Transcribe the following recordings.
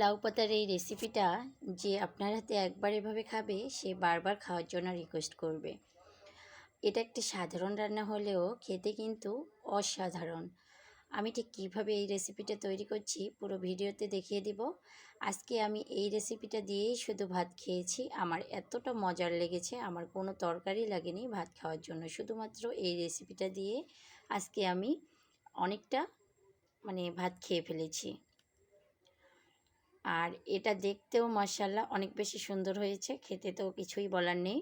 লাউ পাতার এই রেসিপিটা যে আপনার হাতে একবার এভাবে খাবে, সে বারবার খাওয়ার জন্য রিকোয়েস্ট করবে। এটা একটি সাধারণ রান্না হলেও খেতে কিন্তু অসাধারণ। আমি ঠিক কীভাবে এই রেসিপিটা তৈরি করছি পুরো ভিডিওতে দেখিয়ে দিব। আজকে আমি এই রেসিপিটা দিয়েই শুধু ভাত খেয়েছি। আমার এতটা মজার লেগেছে, আমার কোনো তরকারি লাগেনি ভাত খাওয়ার জন্য। শুধুমাত্র এই রেসিপিটা দিয়ে আজকে আমি অনেকটা মানে ভাত খেয়ে ফেলেছি। আর এটা দেখতেও মার্শাল্লাহ অনেক বেশি সুন্দর হয়েছে, খেতে তো কিছুই বলার নেই।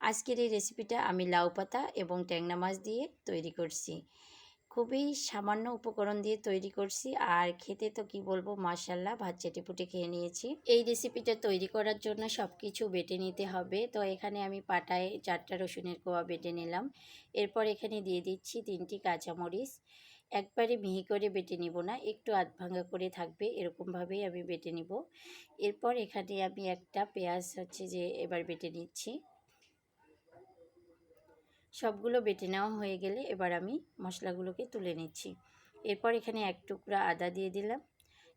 আজকের এই রেসিপিটা আমি লাউ পাতা এবং ট্যাংনা মাছ দিয়ে তৈরি করছি। খুবই সামান্য উপকরণ দিয়ে তৈরি করছি আর খেতে তো কি বলব মার্শাল্লাহ ভাত চেটেপুটে খেয়ে নিয়েছি। এই রেসিপিটা তৈরি করার জন্য সব কিছু বেটে নিতে হবে। তো এখানে আমি পাটায় চারটা রসুনের কোয়া বেটে নিলাম। এরপর এখানে দিয়ে দিচ্ছি তিনটি কাঁচামরিচ। একবারে মিহি করে বেটে নিব না, একটু আধ ভাঙা করে থাকবে এরকমভাবেই আমি বেটে নিব। এরপর এখানে আমি একটা পেঁয়াজ হচ্ছে যে এবার বেটে নিচ্ছি। সবগুলো বেটে নেওয়া হয়ে গেলে এবার আমি মশলাগুলোকে তুলে নিচ্ছি। এরপর এখানে এক টুকরা আদা দিয়ে দিলাম,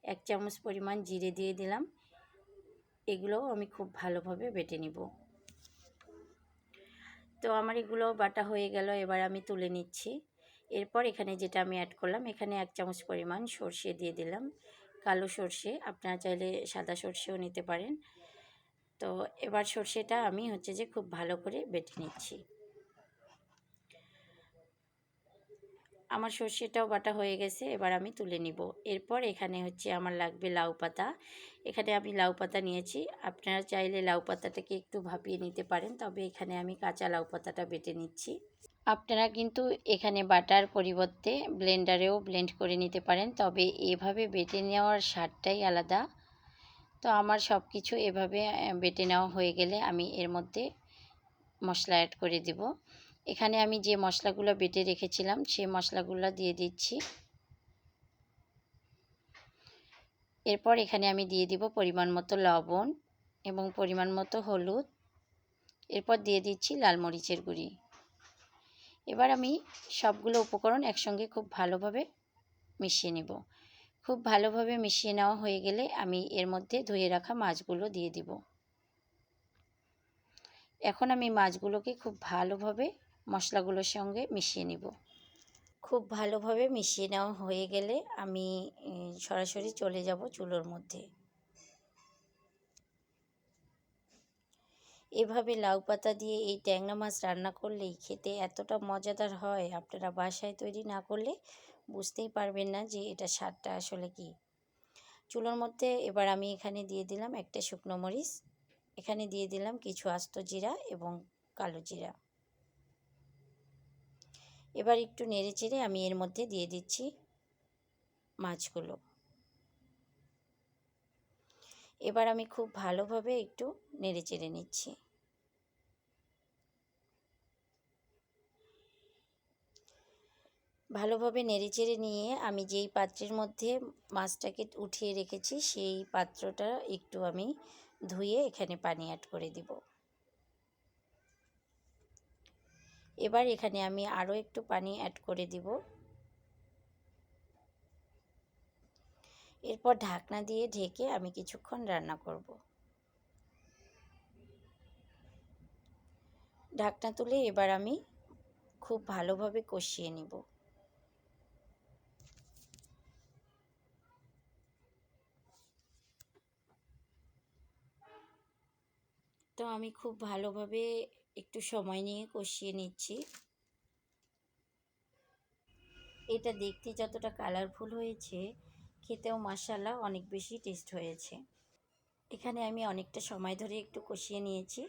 এক চামচ পরিমাণ জিরে দিয়ে দিলাম, এগুলোও আমি খুব ভালোভাবে বেটে নিব। তো আমার এগুলো বাটা হয়ে গেল, এবার আমি তুলে নিচ্ছি। এরপর এখানে যেটা আমি অ্যাড করলাম, এখানে এক চামচ পরিমাণ সর্ষে দিয়ে দিলাম। কালো সর্ষে, আপনারা চাইলে সাদা সর্ষেও নিতে পারেন। তো এবার সর্ষেটা আমি হচ্ছে যে খুব ভালো করে বেটে নিচ্ছি। আমার সর্ষেটাও বাটা হয়ে গেছে, এবার আমি তুলে নিব। এরপর এখানে হচ্ছে আমার লাগবে লাউ পাতা। এখানে আমি লাউ পাতা নিয়েছি। আপনারা চাইলে লাউ পাতাটাকে একটু ভাপিয়ে নিতে পারেন, তবে এখানে আমি কাঁচা লাউ পাতাটা বেটে নিচ্ছি। আপনারা কিন্তু এখানে বাটার পরিবর্তে ব্লেন্ডারেও ব্লেন্ড করে নিতে পারেন। তবে এভাবে বেটে নেওয়ার স্বাদটাই আলাদা। তো আমার সব কিছু এভাবে বেটে নেওয়া হয়ে গেলে আমি এর মধ্যে মশলা অ্যাড করে দিব। এখানে আমি যে মশলাগুলো বেটে রেখেছিলাম সেই মশলাগুলো দিয়ে দিচ্ছি। এরপর এখানে আমি দিয়ে দিব পরিমাণ মতো লবণ এবং পরিমাণ মতো হলুদ। এরপর দিয়ে দিচ্ছি লাল মরিচের গুঁড়ি। এবার আমি সবগুলো উপকরণ একসঙ্গে খুব ভালোভাবে মিশিয়ে নেব। খুব ভালোভাবে মিশিয়ে নেওয়া হয়ে গেলে আমি এর মধ্যে ধুয়ে রাখা মাছগুলো দিয়ে দিব। এখন আমি মাছগুলোকে খুব ভালোভাবে মশলাগুলোর সঙ্গে মিশিয়ে নিব। খুব ভালোভাবে মিশিয়ে নেওয়া হয়ে গেলে আমি সরাসরি চলে যাব চুলোর মধ্যে। এভাবে লাউ পাতা দিয়ে এই ট্যাংরা মাছ রান্না করলেই খেতে এতটা মজাদার হয়, আপনারা বাসায় তৈরি না করলে বুঝতেই পারবেন না যে এটা স্বাদটা আসলে কি। চুলোর মধ্যে এবার আমি এখানে দিয়ে দিলাম একটা শুকনো মরিচ, এখানে দিয়ে দিলাম কিছু আস্ত জিরা এবং কালো জিরা। এবার একটু নেড়ে চেড়ে আমি এর মধ্যে দিয়ে দিচ্ছি মাছগুলো। এবার আমি খুব ভালোভাবে একটু নেড়ে চেড়ে নিচ্ছি। ভালোভাবে নেড়েচেড়ে নিয়ে আমি যেই পাত্রের মধ্যে মাছটাকে উঠিয়ে রেখেছি, সেই পাত্রটা একটু আমি ধুয়ে এখানে পানি অ্যাড করে দিব। এবার এখানে আমি আরও একটু পানি অ্যাড করে দিব। এরপর ঢাকনা দিয়ে ঢেকে আমি কিছুক্ষণ রান্না করব। ঢাকনা তুলে এবার আমি খুব ভালোভাবে কষিয়ে নিব। তো আমি খুব ভালোভাবে একটু সময় নিয়ে কষিয়ে নিচ্ছি। এটা দেখতে যতটা কালারফুল হয়েছে, খেতেও মশালা অনেক বেশি টেস্ট হয়েছে। এখানে আমি অনেকটা সময় ধরে একটু কষিয়ে নিয়েছি।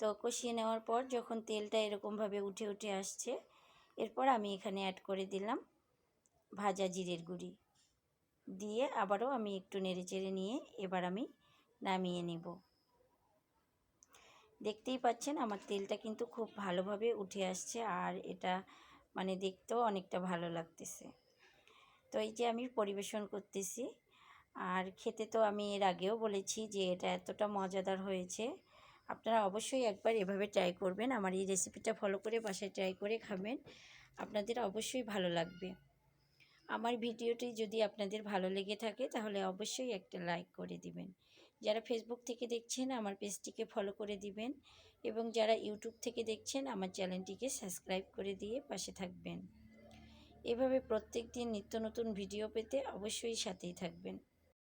তো কষিয়ে নেওয়ার পর যখন তেলটা এরকমভাবে উঠে উঠে আসছে, এরপর আমি এখানে অ্যাড করে দিলাম ভাজা জিরের গুঁড়ি। দিয়ে আবারও আমি একটু নেড়ে চেড়ে নিয়ে এবার আমি নামিয়ে নেব। দেখতেই পাচ্ছেন আমার তেলটা কিন্তু খুব ভালোভাবে উঠে আসছে আর এটা মানে দেখতেও অনেকটা ভালো লাগতেছে। তো এই যে আমি পরিবেশন করতেছি আর খেতে তো আমি এর আগেও বলেছি যে এটা এতটা মজাদার হয়েছে। আপনারা অবশ্যই একবার এভাবে ট্রাই করবেন, আমার এই রেসিপিটা ফলো করে বাসায় ট্রাই করে খাবেন, আপনাদের অবশ্যই ভালো লাগবে। আমার ভিডিওটি যদি আপনাদের ভালো লেগে থাকে তাহলে অবশ্যই একটা লাইক করে দিবেন। যারা ফেসবুক থেকে দেখছেন, আমার পেজটিকে ফলো করে দিবেন এবং যারা ইউটিউব থেকে দেখছেন, আমার চ্যানেলটিকে সাবস্ক্রাইব করে দিয়ে পাশে থাকবেন। এভাবে প্রত্যেক দিন নিত্য নতুন ভিডিও পেতে অবশ্যই সাথেই থাকবেন।